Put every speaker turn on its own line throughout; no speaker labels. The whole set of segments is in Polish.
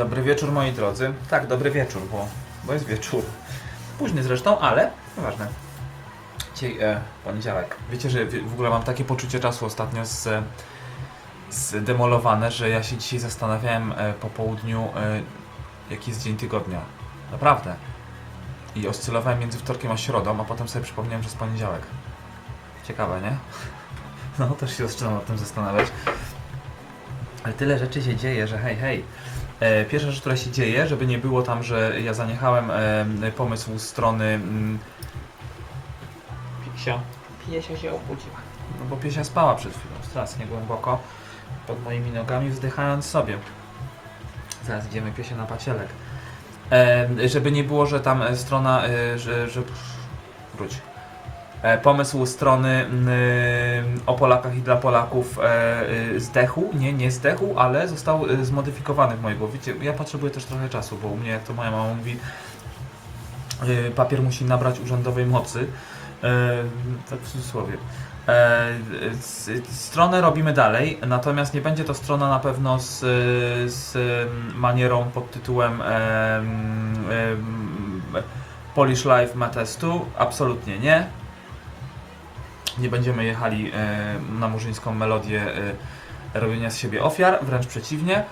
Dobry wieczór moi drodzy. Tak, dobry wieczór, bo, bo jest wieczór. Późny zresztą, ale nieważne. Dzisiaj e, poniedziałek. Wiecie, że w ogóle mam takie poczucie czasu ostatnio z, zdemolowane, że ja się dzisiaj zastanawiałem e, po południu, e, jaki jest dzień tygodnia. Naprawdę. I oscylowałem między wtorkiem a środą, a potem sobie przypomniałem, że jest poniedziałek. Ciekawe, nie? No, też się zaczynam nad tym zastanawiać. Ale tyle rzeczy się dzieje, że hej, hej. E, pierwsza rzecz, która się dzieje, żeby nie było tam, że ja zaniechałem e, pomysłu strony mm, Pisia.
Piesia się obudziła.
No bo Piesia spała przed chwilą, strasznie głęboko, pod moimi nogami, wzdychając sobie. Zaraz idziemy Piesie na pacielek. E, żeby nie było, że tam strona, że, że... Wróć. E, pomysł strony mm, o Polakach i dla Polaków e, e, zdechł. Nie, nie zdechł, ale został e, zmodyfikowany w mojej głowie. Ja potrzebuję też trochę czasu, bo u mnie, jak to moja mama mówi, papier musi nabrać urzędowej mocy. Tak w cudzysłowie. Stronę robimy dalej, natomiast nie będzie to strona na pewno z, z manierą pod tytułem em, em, Polish Life ma testu. Absolutnie nie. Nie będziemy jechali e, na murzyńską melodię e, robienia z siebie ofiar, wręcz przeciwnie.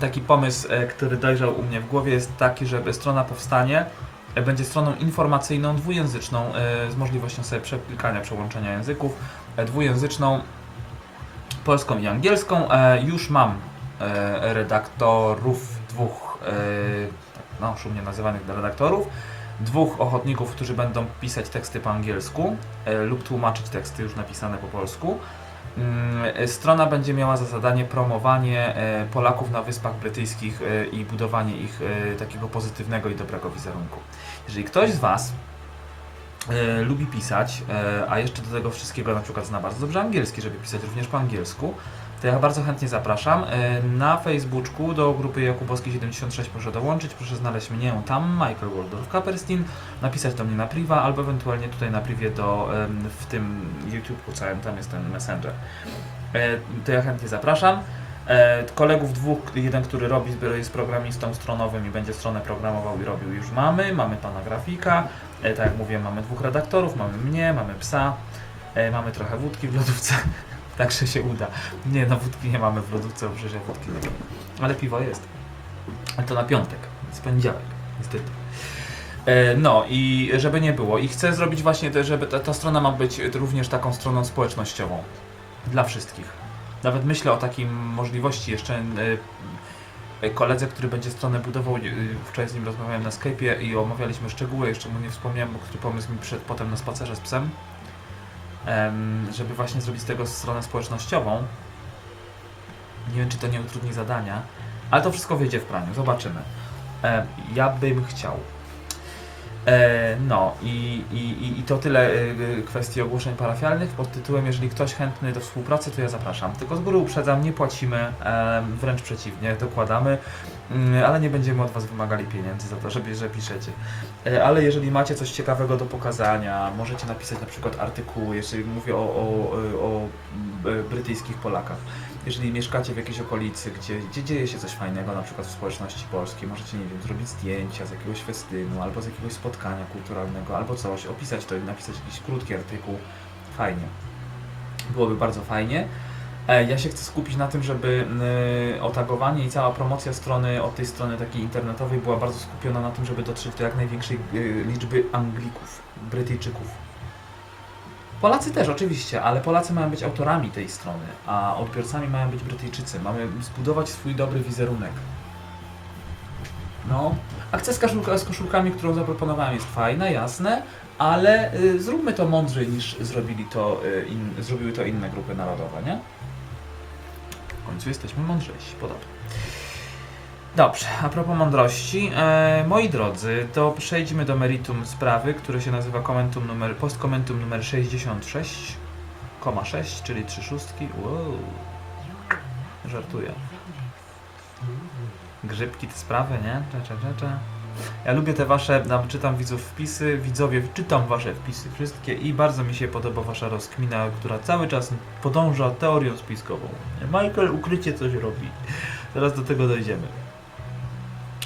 Taki pomysł, e, który dojrzał u mnie w głowie jest taki, żeby strona powstanie będzie stroną informacyjną, dwujęzyczną, z możliwością sobie przeklikania, przełączenia języków, dwujęzyczną, polską i angielską. Już mam redaktorów, dwóch, tak, no, szumnie nazywanych redaktorów, dwóch ochotników, którzy będą pisać teksty po angielsku e, lub tłumaczyć teksty już napisane po polsku. Mm, e, Strona będzie miała za zadanie promowanie e, Polaków na Wyspach Brytyjskich i budowanie ich takiego pozytywnego i dobrego wizerunku. Jeżeli ktoś z Was lubi pisać, a jeszcze do tego wszystkiego na przykład zna bardzo dobrze angielski, żeby pisać również po angielsku, to ja bardzo chętnie zapraszam. E, Na Facebooku do grupy Jakubowski 76 proszę dołączyć, proszę znaleźć mnie tam, Michael Waldorf Kaperstin, napisać do mnie na priwa, albo ewentualnie tutaj na privie do, w tym YouTube'ku całym, tam jest ten Messenger. E, To ja chętnie zapraszam. E, Kolegów dwóch, jeden, który robi, jest programistą stronowym i będzie stronę programował i robił, już mamy. Mamy pana grafika, tak jak mówiłem, mamy dwóch redaktorów, mamy mnie, mamy psa, mamy trochę wódki w lodówce, także się uda. Nie, no wódki nie mamy w lodówce, przecież ja wódki nie. Ale piwo jest. Ale to na piątek, jest poniedziałek, niestety. E, No i żeby nie było. I chcę zrobić właśnie, te, żeby ta, ta strona ma być również taką stroną społecznościową. Dla wszystkich. Nawet myślę o takiej możliwości jeszcze. e, Koledze, który będzie stronę budował, e, wczoraj z nim rozmawiałem na Skype'ie i omawialiśmy szczegóły, jeszcze mu nie wspomniałem, bo który pomysł mi przyszedł potem na spacerze z psem, em, żeby właśnie zrobić z tego stronę społecznościową. Nie wiem, czy to nie utrudni zadania, ale to wszystko wyjdzie w praniu, zobaczymy. Ja bym chciał. E, No i, i, i- to tyle e, kwestii ogłoszeń parafialnych pod tytułem jeżeli ktoś chętny do współpracy, to ja zapraszam. Tylko z góry uprzedzam, nie płacimy, e, wręcz przeciwnie, dokładamy, mm, ale nie będziemy od Was wymagali pieniędzy za to, żeby, że piszecie. Ale jeżeli macie coś ciekawego do pokazania, możecie napisać na przykład artykuły, jeżeli mówię o, o, o, brytyjskich Polakach. Jeżeli mieszkacie w jakiejś okolicy, gdzie, gdzie dzieje się coś fajnego, na przykład w społeczności polskiej, możecie, nie wiem, zrobić zdjęcia z jakiegoś festynu, albo z jakiegoś spotkania kulturalnego, albo coś, opisać to i napisać jakiś krótki artykuł. Fajnie. Byłoby bardzo fajnie. E, Ja się chcę skupić na tym, żeby y, otagowanie i cała promocja strony od tej strony takiej internetowej była bardzo skupiona na tym, żeby dotrzeć do jak największej y, liczby Anglików, Brytyjczyków. Polacy też oczywiście, ale Polacy mają być autorami tej strony, a odbiorcami mają być Brytyjczycy. Mamy zbudować swój dobry wizerunek. No, akcja z, koszulka, z koszulkami, którą zaproponowałem jest fajna, jasne, ale y, zróbmy to mądrzej niż zrobili to, y, in, zrobiły to inne grupy narodowe, nie? W końcu jesteśmy mądrzejsi, podobno. Dobrze, a propos mądrości, e, moi drodzy, to przejdźmy do meritum sprawy, które się nazywa komentum numer, postkomentum numer 66,6, czyli 3 szóstki. Wow. Żartuję. Grzybki te sprawy, nie? Cze, cze, cze, cze. Ja lubię te wasze, tam czytam widzów wpisy, widzowie, czytam wasze wpisy wszystkie i bardzo mi się podoba wasza rozkmina, która cały czas podąża teorią spiskową. Michael ukrycie coś robi. Zaraz do tego dojdziemy.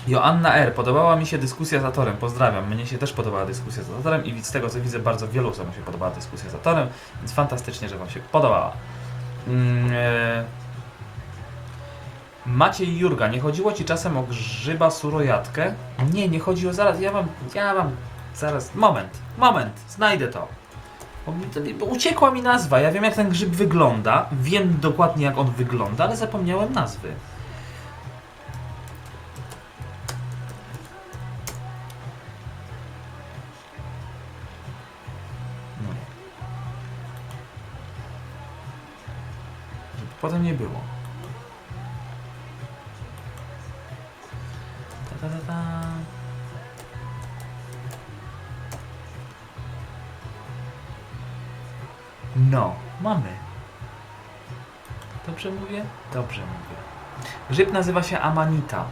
Joanna R. Podobała mi się dyskusja z Atorem. Pozdrawiam. Mnie się też podobała dyskusja z Atorem i z tego co widzę, bardzo wielu osobom się podobała dyskusja z Atorem, więc fantastycznie, że Wam się podobała. Mm, e... Maciej Jurga, nie chodziło Ci czasem o grzyba surojatkę? Nie, nie chodziło, zaraz, ja wam, ja wam, zaraz, moment, moment, znajdę to. Uciekła mi nazwa, ja wiem jak ten grzyb wygląda, wiem dokładnie jak on wygląda, ale zapomniałem nazwy. Potem nie było. Ta, ta, ta, ta. No, mamy. Dobrze mówię? Dobrze mówię. Grzyb nazywa się amanita.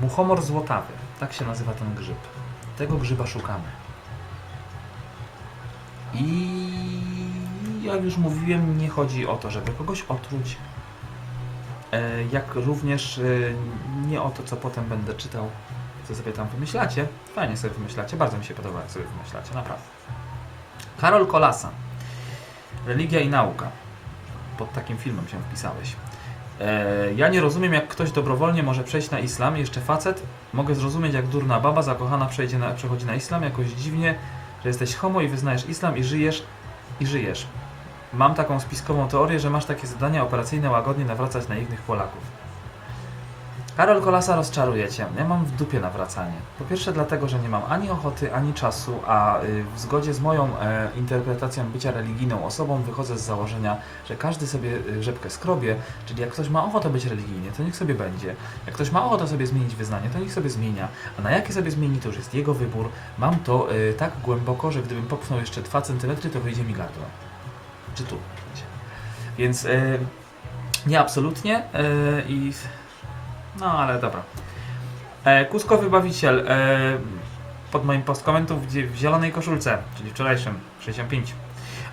Muchomor złotawy. Tak się nazywa ten grzyb. Tego grzyba szukamy. Jak już mówiłem, nie chodzi o to, żeby kogoś otruć, E, jak również e, nie o to, co potem będę czytał, co sobie tam wymyślacie. Fajnie sobie wymyślacie, bardzo mi się podoba, jak sobie wymyślacie, naprawdę. Karol Kolasa. Religia i nauka. Pod takim filmem się wpisałeś. E, ja nie rozumiem, jak ktoś dobrowolnie może przejść na islam, jeszcze facet. Mogę zrozumieć, jak durna baba zakochana przejdzie na, przechodzi na islam, jakoś dziwnie, że jesteś homo i wyznajesz islam i żyjesz, i żyjesz. Mam taką spiskową teorię, że masz takie zadania operacyjne łagodnie nawracać naiwnych Polaków. Karol Kolasa rozczaruje cię. Ja mam w dupie nawracanie. Po pierwsze dlatego, że nie mam ani ochoty, ani czasu, a y, w zgodzie z moją e, interpretacją bycia religijną osobą wychodzę z założenia, że każdy sobie y, rzepkę skrobie, czyli jak ktoś ma ochotę być religijny, to niech sobie będzie. Jak ktoś ma ochotę sobie zmienić wyznanie, to niech sobie zmienia. A na jakie sobie zmieni, to już jest jego wybór. Mam to y, tak głęboko, że gdybym popchnął jeszcze 2 cm, to wyjdzie mi gardło czy tu. Więc y, nie absolutnie y, i no ale dobra. E, Kuskowy Bawiciel e, pod moim postkomentu w, w zielonej koszulce, czyli wczorajszym 65.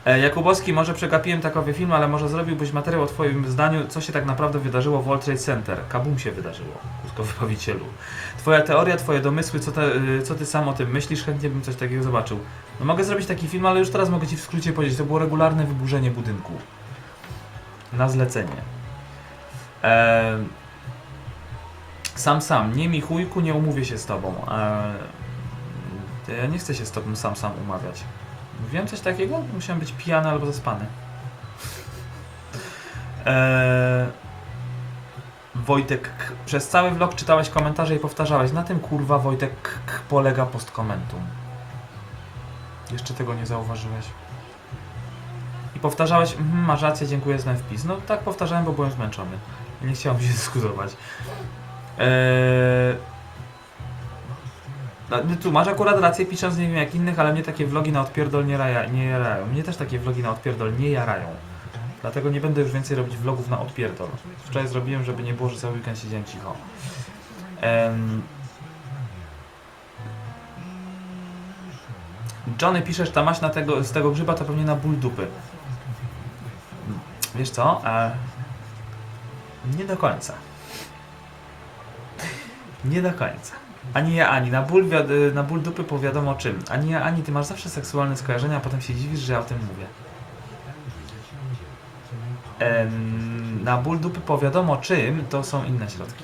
E, Jakubowski, może przegapiłem takowy film, ale może zrobiłbyś materiał o twoim zdaniu, co się tak naprawdę wydarzyło w World Trade Center. Kabum się wydarzyło, Kuskowy Bawicielu. Twoja teoria, twoje domysły, co, te, y, co ty sam o tym myślisz, chętnie bym coś takiego zobaczył. No mogę zrobić taki film, ale już teraz mogę Ci w skrócie powiedzieć, to było regularne wyburzenie budynku. Na zlecenie. Eee, sam, sam. Nie mi chujku, nie umówię się z Tobą. Eee, ja nie chcę się z Tobą sam, sam umawiać. Mówiłem coś takiego? Musiałem być pijany albo zaspany. Eee, Wojtek, K. przez cały vlog czytałeś komentarze i powtarzałeś. Na tym kurwa Wojtek K. Polega postkomentum. Jeszcze tego nie zauważyłeś. I powtarzałeś, mhm, masz rację, dziękuję za ten wpis. No tak powtarzałem, bo byłem zmęczony. Nie chciałem się dyskutować. Eee... No, tu masz akurat rację, pisząc nie wiem jak innych, ale mnie takie vlogi na odpierdol nie, raja, nie jarają. Mnie też takie vlogi na odpierdol nie jarają. Dlatego nie będę już więcej robić vlogów na odpierdol. Wczoraj zrobiłem, żeby nie było, że cały weekend siedziałem cicho. Em, Johnny piszesz, ta maś na tego, z tego grzyba to pewnie na ból dupy. Wiesz co? E, nie do końca. Nie do końca. Ani ja, ani na ból, na ból dupy po wiadomo czym. Ani ja, ani ty masz zawsze seksualne skojarzenia, a potem się dziwisz, że ja o tym mówię. Em, na ból dupy po wiadomo czym to są inne środki.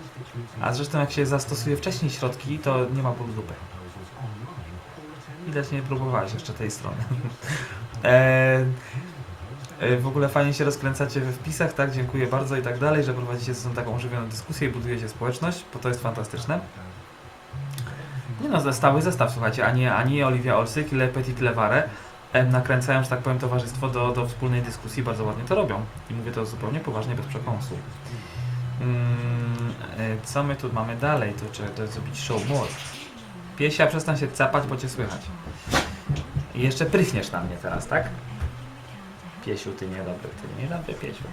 A zresztą jak się zastosuje wcześniej środki, to nie ma bólu dupy. Widać nie próbowałeś jeszcze tej strony. e, e, w ogóle fajnie się rozkręcacie we wpisach, tak? Dziękuję bardzo i tak dalej, że prowadzicie ze sobą taką ożywioną dyskusję i budujecie społeczność, bo to jest fantastyczne. No, stały zestaw, słuchajcie, ani, ani Olivia Olsyk, Le Petit Levare nakręcają, że tak powiem, towarzystwo do, do wspólnej dyskusji, bardzo ładnie to robią. I mówię to zupełnie poważnie, bez przekąsu. Mm, e, co my tu mamy dalej? Tu trzeba to zrobić show more. Piesia, przestań się capać, bo cię słychać. I jeszcze prychniesz na mnie teraz, tak? Piesiu, ty niedobry, ty niedobry piesiu.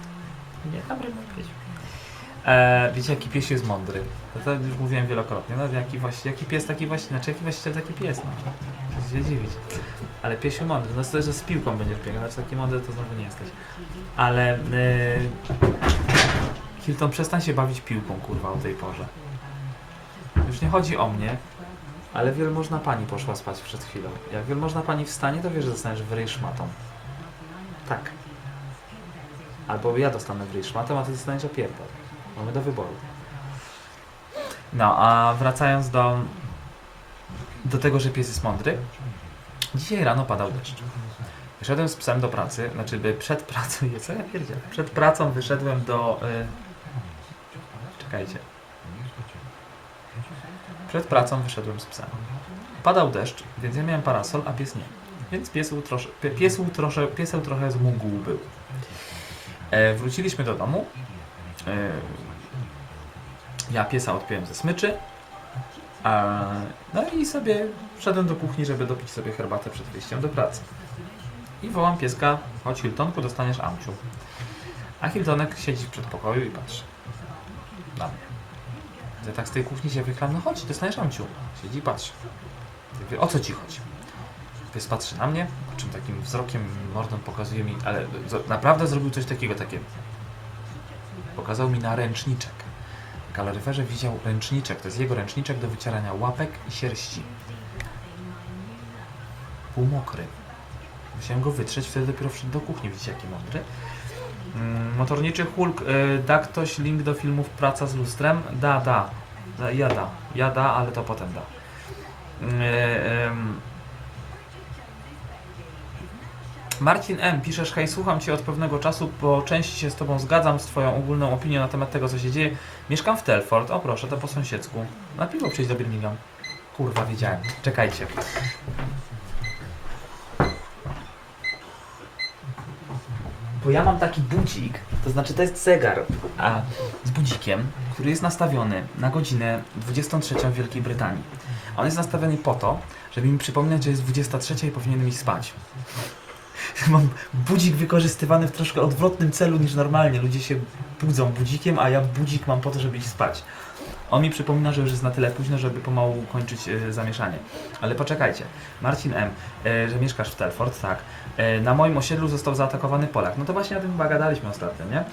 Niedobry mój piesiu. E, wiecie, jaki pies jest mądry? To, to już mówiłem wielokrotnie. No, jaki, właśnie, jaki pies, taki właśnie, znaczy jaki właściciel, taki pies. No. Się dziwić. Ale piesiu mądry. No to, że z piłką będziesz biegał, znaczy taki mądry to znowu nie jesteś. Ale e, Hilton, przestań się bawić piłką, kurwa, o tej porze. Już nie chodzi o mnie, ale wielmożna pani poszła spać przed chwilą. Jak wielmożna pani wstanie, to wiesz, że dostaniesz w ryj szmatą. Tak. Albo ja dostanę w ryj szmatą, a ty dostaniesz opierdol. Mamy do wyboru. No, a wracając do, do tego, że pies jest mądry. Dzisiaj rano padał deszcz. Wyszedłem z psem do pracy, znaczy by przed pracą, co ja pierdzielę? Przed pracą wyszedłem do... Y... Czekajcie. Przed pracą wyszedłem z psem. Padał deszcz, więc ja miałem parasol, a pies nie. Więc pieseł, trosze, pie- pieseł, trosze, pieseł trochę z był. E, wróciliśmy do domu. E, ja piesa odpiąłem ze smyczy. A, no i sobie wszedłem do kuchni, żeby dopić sobie herbatę przed wyjściem do pracy. I wołam pieska, chodź Hiltonku, dostaniesz Amciu. A Hiltonek siedzi w przedpokoju i patrzy. Na mnie. Ja tak z tej kuchni się wychlam, no chodź, dostaniesz Amciu. Siedzi i patrzy. Ja mówię, o co ci chodzi? Pies patrzy na mnie, po czym takim wzrokiem, mordą pokazuje mi, ale naprawdę zrobił coś takiego, takie... Pokazał mi na ręczniczek. Kaloryferze widział ręczniczek, to jest jego ręczniczek do wycierania łapek i sierści. Pół mokry. Musiałem go wytrzeć, wtedy dopiero wszedł do kuchni, widzicie jaki mądry. Mm, Motorniczy Hulk, y, da ktoś link do filmów Praca z lustrem? Da, da. da ja da. Ja da, ale to potem da. Y, ym. Marcin M. Piszesz, hej, słucham Cię od pewnego czasu, po części się z Tobą zgadzam, z Twoją ogólną opinią na temat tego, co się dzieje. Mieszkam w Telford, o proszę, to po sąsiedzku. Na piwo przyjść do Birmingham. Kurwa, wiedziałem. Czekajcie. Bo ja mam taki budzik, to znaczy to jest zegar, a z budzikiem, który jest nastawiony na godzinę 23 w Wielkiej Brytanii. On jest nastawiony po to, żeby mi przypominać, że jest 23 i powinienem iść spać. Mam budzik wykorzystywany w troszkę odwrotnym celu niż normalnie. Ludzie się budzą budzikiem, a ja budzik mam po to, żeby iść spać. On mi przypomina, że już jest na tyle późno, żeby pomału kończyć e, zamieszanie. Ale poczekajcie. Marcin M., e, że mieszkasz w Telford, tak. E, na moim osiedlu został zaatakowany Polak. No to właśnie o tym chyba gadaliśmy ostatnio, nie?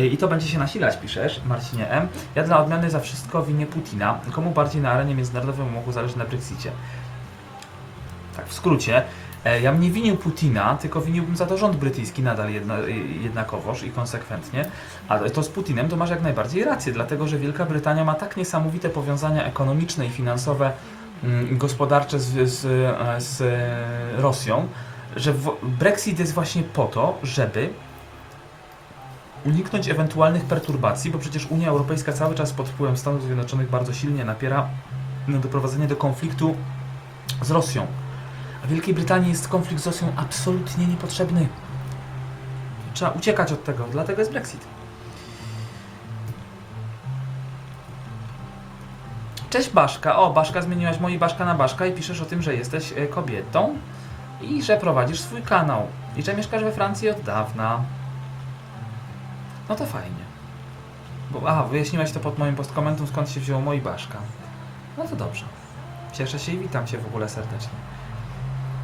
E, I to będzie się nasilać, piszesz, Marcinie M. Ja dla odmiany za wszystko winię Putina. Komu bardziej na arenie międzynarodowej mogło zależeć na Brexicie? Tak, w skrócie. E, Ja bym nie winił Putina, tylko winiłbym za to rząd brytyjski nadal jedna, y, jednakowoż i konsekwentnie. A to z Putinem to masz jak najbardziej rację, dlatego że Wielka Brytania ma tak niesamowite powiązania ekonomiczne i finansowe, mm, gospodarcze z, z, e, z e, Rosją, że Brexit jest właśnie po to, żeby uniknąć ewentualnych perturbacji, bo przecież Unia Europejska cały czas pod wpływem Stanów Zjednoczonych bardzo silnie napiera na doprowadzenie do konfliktu z Rosją. A Wielkiej Brytanii jest konflikt z Rosją absolutnie niepotrzebny. Trzeba uciekać od tego, dlatego jest Brexit. Cześć Baszka. O, Baszka, zmieniłaś moi Baszka na Baszka i piszesz o tym, że jesteś e, kobietą i że prowadzisz swój kanał i że mieszkasz we Francji od dawna. No to fajnie. Bo, aha, wyjaśniłaś to pod moim postkomentem, skąd się wzięło moi Baszka. No to dobrze. Cieszę się i witam Cię w ogóle serdecznie.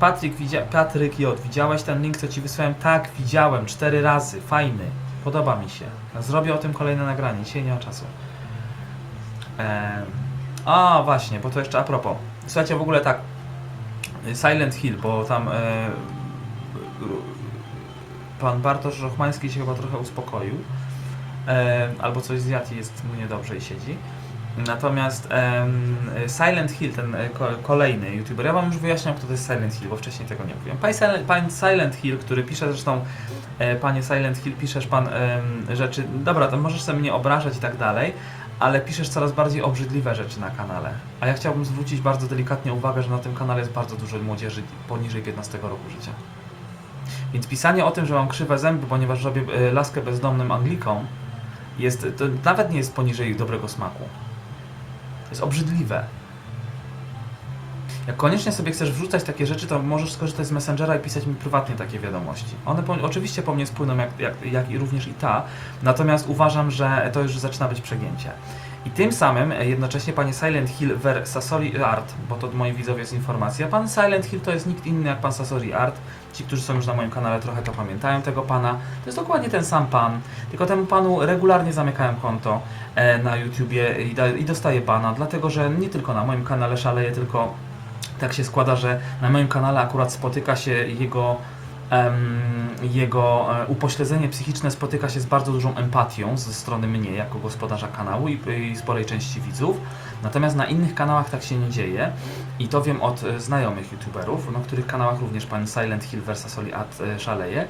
Patryk, widzia- Patryk J, widziałeś ten link, co Ci wysłałem? Tak, widziałem, cztery razy, fajny, podoba mi się. Zrobię o tym kolejne nagranie, dzisiaj nie ma czasu. A, właśnie, bo to jeszcze a propos. Słuchajcie, w ogóle tak, Silent Hill, bo tam e, pan Bartosz Rochmański się chyba trochę uspokoił, e, albo coś zjadł i jest mu niedobrze i siedzi. Natomiast Silent Hill, ten e, ko kolejny youtuber, ja wam już wyjaśniam, kto to jest Silent Hill, bo wcześniej tego nie mówiłem. Pan Silent, pan Silent Hill, który pisze zresztą, e, panie Silent Hill, piszesz pan rzeczy, dobra, to możesz sobie mnie obrażać i tak dalej, ale piszesz coraz bardziej obrzydliwe rzeczy na kanale. A ja chciałbym zwrócić bardzo delikatnie uwagę, że na tym kanale jest bardzo dużo młodzieży poniżej 15 roku życia. Więc pisanie o tym, że mam krzywe zęby, ponieważ robię e, laskę bezdomnym Anglikom, jest, to nawet nie jest poniżej dobrego smaku. To jest obrzydliwe. Jak koniecznie sobie chcesz wrzucać takie rzeczy, to możesz skorzystać z Messengera i pisać mi prywatnie takie wiadomości. One po, oczywiście po mnie spłyną, jak, jak, jak i również i ta, natomiast uważam, że to już zaczyna być przegięcie. I tym samym e, jednocześnie panie Silent Hill ver Sasori Art, bo to moi widzowie jest informacja. Pan Silent Hill to jest nikt inny jak pan Sasori Art. Ci, którzy są już na moim kanale trochę to pamiętają tego pana. To jest dokładnie ten sam pan, tylko temu panu regularnie zamykałem konto e, na YouTubie i, da, i dostaję bana, dlatego że nie tylko na moim kanale szaleje, tylko tak się składa, że na moim kanale akurat spotyka się jego jego e, upośledzenie psychiczne spotyka się z bardzo dużą empatią ze strony mnie jako gospodarza kanału i, sporej części widzów. Natomiast na innych kanałach tak się nie dzieje i to wiem od e, znajomych youtuberów, na których kanałach również pan Silent Hill vs. Oli Ad e, szaleje,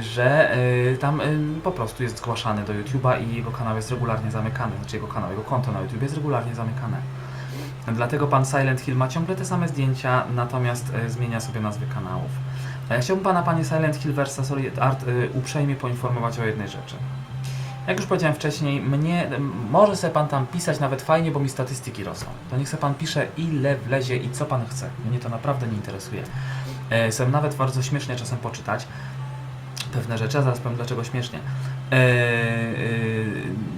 że tam po prostu jest zgłaszany do YouTube'a i jego kanał jest regularnie zamykany, znaczy jego kanał, jego konto na YouTube jest regularnie zamykane. Dlatego pan Silent Hill ma ciągle te same zdjęcia, natomiast zmienia sobie nazwy kanałów. A ja chciałbym pana, panie Silent Hill vs. Solid Art, y, uprzejmie poinformować o jednej rzeczy. Jak już powiedziałem wcześniej, mnie, może sobie pan tam pisać nawet fajnie, bo mi statystyki rosną. To niech sobie pan pisze ile wlezie i co pan chce. Mnie to naprawdę nie interesuje. E, nawet bardzo śmiesznie czasem poczytać pewne rzeczy, a zaraz powiem dlaczego śmiesznie. E, e,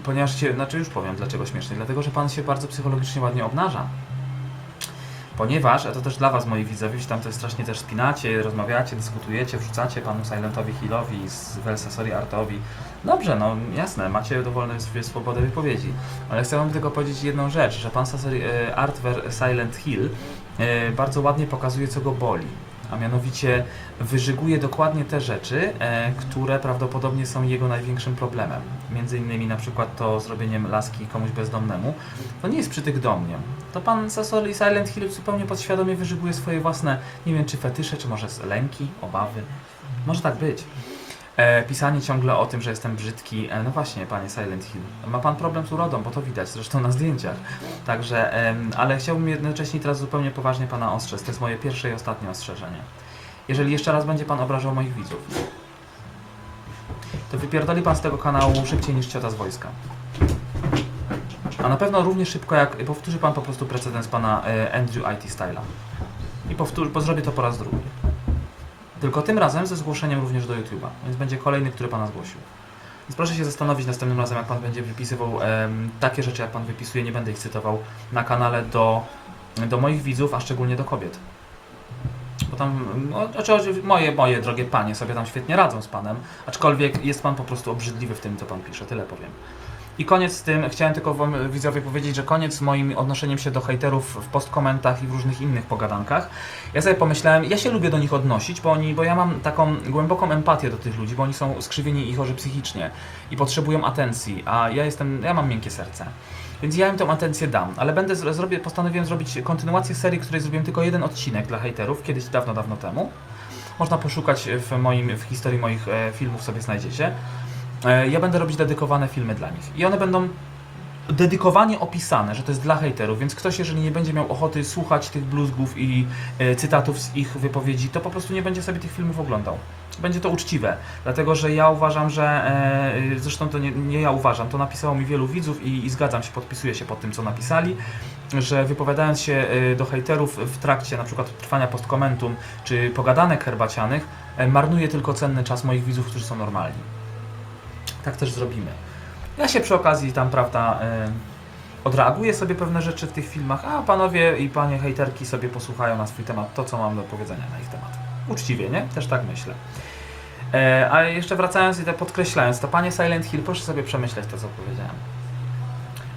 ponieważ się, znaczy już powiem dlaczego śmiesznie, dlatego że pan się bardzo psychologicznie ładnie obnaża. Ponieważ, a to też dla Was, moi widzowie, się tam to strasznie też spinacie, rozmawiacie, dyskutujecie, wrzucacie panu Silentowi Hillowi, z Velsasori Artowi. Dobrze, no jasne, macie dowolną sw- swobodę wypowiedzi. Ale chcę Wam tylko powiedzieć jedną rzecz, że pan Sasori, e, Art Silent Hill e, bardzo ładnie pokazuje, co go boli. A mianowicie wyżyguje dokładnie te rzeczy, e, które prawdopodobnie są jego największym problemem. Między innymi na przykład to zrobieniem laski komuś bezdomnemu. To nie jest przytyk do mnie. To pan Sasori Silent Hill zupełnie podświadomie wyżyguje swoje własne, nie wiem czy fetysze, czy może lęki, obawy. Może tak być. E, pisanie ciągle o tym, że jestem brzydki. E, no właśnie, panie Silent Hill. Ma pan problem z urodą, bo to widać zresztą na zdjęciach. Także, em, ale chciałbym jednocześnie teraz zupełnie poważnie pana ostrzec. To jest moje pierwsze i ostatnie ostrzeżenie. Jeżeli jeszcze raz będzie pan obrażał moich widzów, to wypierdoli pan z tego kanału szybciej niż ciota z wojska. A na pewno równie szybko jak powtórzy pan po prostu precedens pana e, Andrew IT Styla. I powtórzy, bo zrobię to po raz drugi. Tylko tym razem ze zgłoszeniem również do YouTube'a, więc będzie kolejny, który pana zgłosił. Więc proszę się zastanowić następnym razem, jak pan będzie wypisywał em, takie rzeczy, jak pan wypisuje, nie będę ich cytował na kanale do, do moich widzów, a szczególnie do kobiet. Bo tam, no, znaczy, moje, moje drogie panie sobie tam świetnie radzą z panem, aczkolwiek jest pan po prostu obrzydliwy w tym, co pan pisze, tyle powiem. I koniec z tym, chciałem tylko wam widzowie powiedzieć, że koniec z moim odnoszeniem się do hejterów w postkomentach i w różnych innych pogadankach. Ja sobie pomyślałem, ja się lubię do nich odnosić, bo, oni, bo ja mam taką głęboką empatię do tych ludzi, bo oni są skrzywieni i chorzy psychicznie i potrzebują atencji, a ja jestem, ja mam miękkie serce. Więc ja im tą atencję dam, ale będę zro- zrobię, postanowiłem zrobić kontynuację serii, której zrobiłem tylko jeden odcinek dla hejterów, kiedyś dawno, dawno temu. Można poszukać w moim, w historii moich e, filmów sobie znajdziecie. E, ja będę robić dedykowane filmy dla nich. I one będą dedykowanie opisane, że to jest dla hejterów, więc ktoś, jeżeli nie będzie miał ochoty słuchać tych bluzgów i e, cytatów z ich wypowiedzi, to po prostu nie będzie sobie tych filmów oglądał. Będzie to uczciwe, dlatego że ja uważam, że e, zresztą to nie, nie ja uważam, to napisało mi wielu widzów i, i zgadzam się, podpisuję się pod tym, co napisali, że wypowiadając się e, do hejterów w trakcie na przykład trwania postkomentum czy pogadanek herbacianych, e, marnuje tylko cenny czas moich widzów, którzy są normalni. Tak też zrobimy. Ja się przy okazji tam, prawda, odreaguję sobie pewne rzeczy w tych filmach, a panowie i panie hejterki sobie posłuchają na swój temat to, co mam do powiedzenia na ich temat. Uczciwie, nie? Też tak myślę. E, a jeszcze wracając i tak podkreślając, to panie Silent Hill, proszę sobie przemyśleć to, co powiedziałem.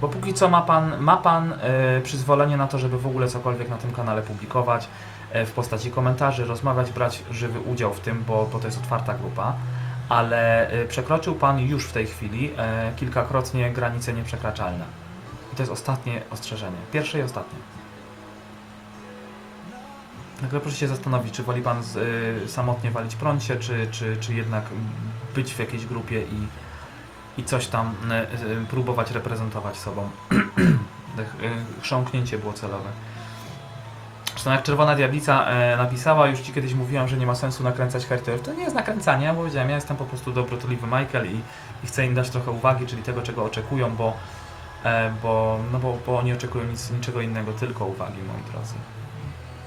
Bo póki co ma pan, ma pan e, przyzwolenie na to, żeby w ogóle cokolwiek na tym kanale publikować e, w postaci komentarzy, rozmawiać, brać żywy udział w tym, bo, bo to jest otwarta grupa. Ale e, przekroczył pan już w tej chwili e, kilkakrotnie granice nieprzekraczalne. I to jest ostatnie ostrzeżenie. Pierwsze i ostatnie. Także proszę się zastanowić, czy woli Pan z, y, samotnie walić prącie, czy, czy, czy jednak być w jakiejś grupie i, i coś tam y, y, próbować reprezentować sobą. Y, Chrząknięcie było celowe. Zresztą jak Czerwona Diablica e, napisała, już Ci kiedyś mówiłam, że nie ma sensu nakręcać hejterów. To nie jest nakręcanie, ja powiedziałem, ja jestem po prostu dobrotliwy Michael i, i chcę im dać trochę uwagi, czyli tego, czego oczekują, bo, e, bo, no bo, bo oni oczekują nic, niczego innego, tylko uwagi, moi drodzy.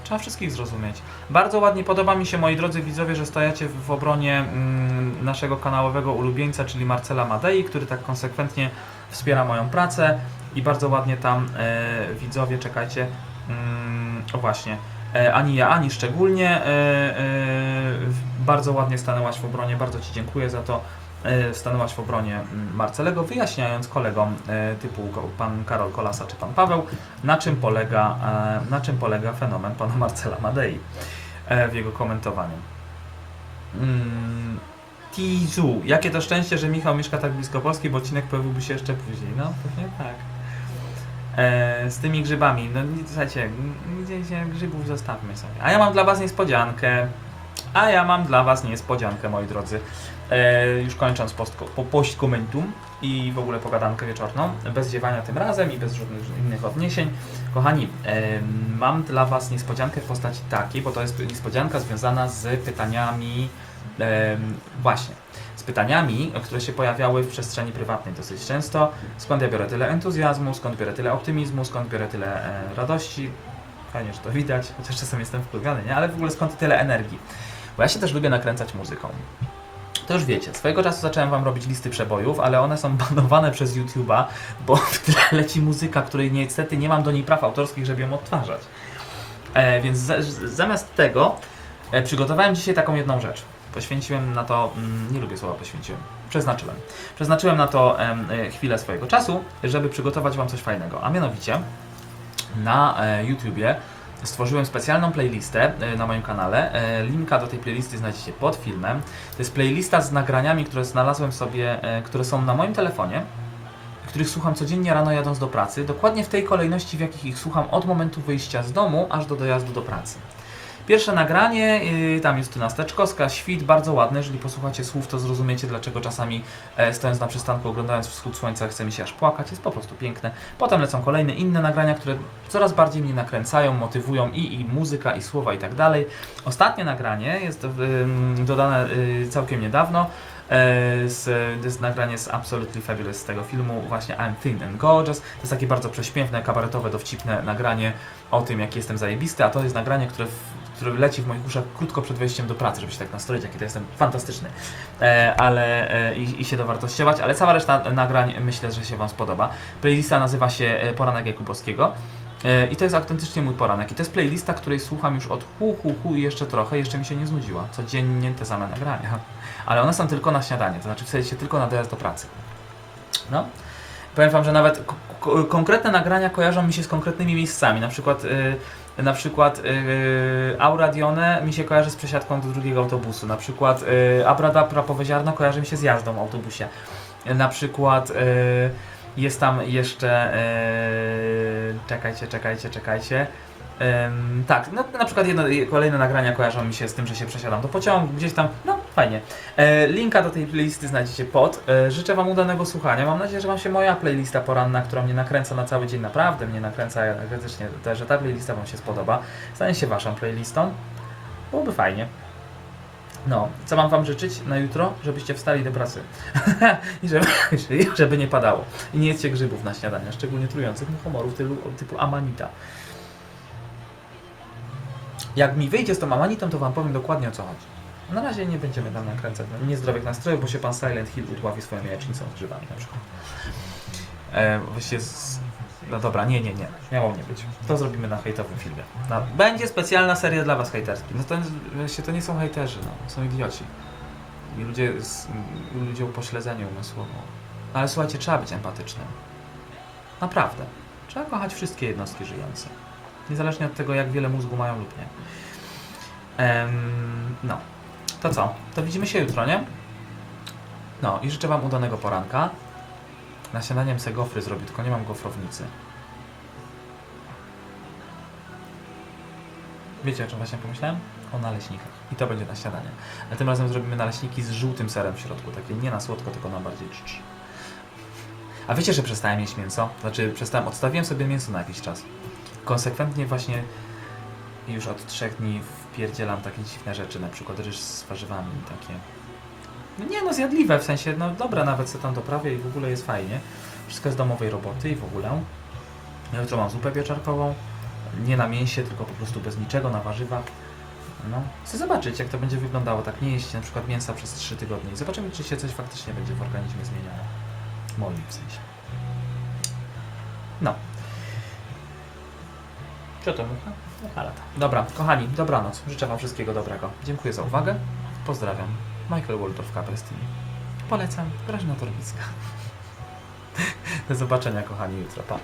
Trzeba wszystkich zrozumieć. Bardzo ładnie podoba mi się, moi drodzy widzowie, że stajecie w obronie mm, naszego kanałowego ulubieńca, czyli Marcela Madei, który tak konsekwentnie wspiera moją pracę i bardzo ładnie tam e, widzowie, czekajcie, mm, o właśnie, e, ani ja, ani szczególnie e, e, bardzo ładnie stanęłaś w obronie, bardzo Ci dziękuję za to. Stanęłaś w obronie mm, Marcelego, wyjaśniając kolegom typu pan Karol Kolasa czy pan Paweł, na czym polega, na czym polega fenomen pana Marcela Madei w jego komentowaniu. Mm, Tizu, jakie to szczęście, że Michał mieszka tak blisko Polski, bo odcinek pojawiłby się jeszcze później. No, pewnie tak. E, z tymi grzybami, no słuchajcie, się grzybów zostawmy sobie. A ja mam dla was niespodziankę. A ja mam dla was niespodziankę, moi drodzy. E, już kończąc post, i w ogóle pogadankę wieczorną, bez ziewania tym razem i bez żadnych innych odniesień. Kochani, e, mam dla was niespodziankę w postaci takiej, bo to jest niespodzianka związana z pytaniami właśnie, z pytaniami, które się pojawiały w przestrzeni prywatnej dosyć często. Skąd ja biorę tyle entuzjazmu, skąd biorę tyle optymizmu, skąd biorę tyle e, radości. Fajnie, że to widać, chociaż czasem jestem wkurwiony, nie? Ale w ogóle skąd tyle energii. Bo ja się też lubię nakręcać muzyką. To już wiecie, swojego czasu zacząłem wam robić listy przebojów, ale one są banowane przez YouTube'a, bo w tle leci muzyka, której niestety nie mam do niej praw autorskich, żeby ją odtwarzać. E, więc za, zamiast tego e, przygotowałem dzisiaj taką jedną rzecz. Poświęciłem na to, mm, nie lubię słowa poświęciłem, przeznaczyłem. Przeznaczyłem na to e, chwilę swojego czasu, żeby przygotować wam coś fajnego, a mianowicie na e, YouTubie stworzyłem specjalną playlistę e, na moim kanale. Linka do tej playlisty znajdziecie pod filmem. To jest playlista z nagraniami, które znalazłem sobie, które są na moim telefonie, których słucham codziennie rano jadąc do pracy, dokładnie w tej kolejności, w jakich ich słucham od momentu wyjścia z domu aż do dojazdu do pracy. Pierwsze nagranie, yy, tam Justyna Steczkowska, świt, bardzo ładne. Jeżeli posłuchacie słów, to zrozumiecie, dlaczego czasami e, stojąc na przystanku, oglądając wschód słońca, chce mi się aż płakać. Jest po prostu piękne. Potem lecą kolejne inne nagrania, które coraz bardziej mnie nakręcają, motywują i, i muzyka, i słowa, i tak dalej. Ostatnie nagranie jest ym, dodane y, całkiem niedawno. E, z, jest nagranie z Absolutely Fabulous z tego filmu, właśnie I'm Thin and Gorgeous. To jest takie bardzo prześmiewne, kabaretowe, dowcipne nagranie o tym, jak jestem zajebisty, a to jest nagranie, które, które leci w moich uszach krótko przed wejściem do pracy, żeby się tak nastroić, jaki to jestem fantastyczny. E, ale e, i, i się dowartościować, ale cała reszta nagrań myślę, że się Wam spodoba. Playlista nazywa się e, Poranek Jakubowskiego. E, I to jest autentycznie mój poranek. I to jest playlista, której słucham już od hu, hu, hu i jeszcze trochę, jeszcze mi się nie znudziła. Codziennie te same nagrania. Ale one są tylko na śniadanie, to znaczy w sensie tylko na dojazd do pracy. No. Powiem Wam, że nawet konkretne nagrania kojarzą mi się z konkretnymi miejscami. Na przykład, y, na przykład y, Aura Dione mi się kojarzy z przesiadką do drugiego autobusu. Na przykład y, Abradabra kojarzy mi się z jazdą w autobusie. Na przykład y, jest tam jeszcze. y, czekajcie, czekajcie, czekajcie. Tak, no, na przykład jedno, kolejne nagrania kojarzą mi się z tym, że się przesiadam do pociągu, gdzieś tam, no fajnie. E, linka do tej playlisty znajdziecie pod. E, życzę Wam udanego słuchania. Mam nadzieję, że Wam się moja playlista poranna, która mnie nakręca na cały dzień, naprawdę mnie nakręca energetycznie, że ta playlista Wam się spodoba. Stanie się Waszą playlistą. Byłoby fajnie. No, co mam Wam życzyć na jutro? Żebyście wstali do pracy. I żeby, żeby nie padało. I nie jedzcie grzybów na śniadanie, szczególnie trujących muchomorów typu, typu amanita. Jak mi wyjdzie z tą amanitą, to Wam powiem dokładnie o co chodzi. Na razie nie będziemy tam nakręcać no, niezdrowych nastrojów, bo się pan Silent Hill udławi swoją jajecznicą z grzybami na przykład. E, właściwie z... No dobra, nie, nie, nie. Miało nie być. To zrobimy na hejtowym filmie. Będzie specjalna seria dla was hejterski. No to, właśnie, to nie są hejterzy, no. Są idioci. I ludzie, z... ludzie upośledzeni umysłowo. Ale słuchajcie, trzeba być empatycznym. Naprawdę. Trzeba kochać wszystkie jednostki żyjące. Niezależnie od tego, jak wiele mózgu mają lub nie. Em, no. To co? To widzimy się jutro, nie? No i życzę Wam udanego poranka. Na śniadaniem se gofry zrobię, tylko nie mam gofrownicy. Wiecie o czym właśnie pomyślałem? O naleśnikach. I to będzie na śniadanie. Ale tym razem zrobimy naleśniki z żółtym serem w środku. Takie nie na słodko, tylko na bardziej czcz. A wiecie, że przestałem jeść mięso? Znaczy, przestałem, odstawiłem sobie mięso na jakiś czas. Konsekwentnie właśnie już od trzech dni wpierdzielam takie dziwne rzeczy, na przykład ryż z warzywami takie. No nie no, zjadliwe, w sensie, no dobra, nawet co tam doprawię i w ogóle jest fajnie. Wszystko z domowej roboty i w ogóle. Ja jutro mam zupę pieczarkową. nie na mięsie, tylko po prostu bez niczego, na warzywa. No, chcę zobaczyć, jak to będzie wyglądało, tak nie jeść na przykład mięsa przez 3 tygodnie i zobaczymy, czy się coś faktycznie będzie w organizmie zmieniało. Moim w sensie. No. Co to? Mucha lata. Dobra, kochani, dobranoc. Życzę Wam wszystkiego dobrego. Dziękuję za uwagę. Pozdrawiam. Michael Walter w Caprestini. Polecam. Grażyna Torbicka. Do zobaczenia, kochani, jutro. Pa.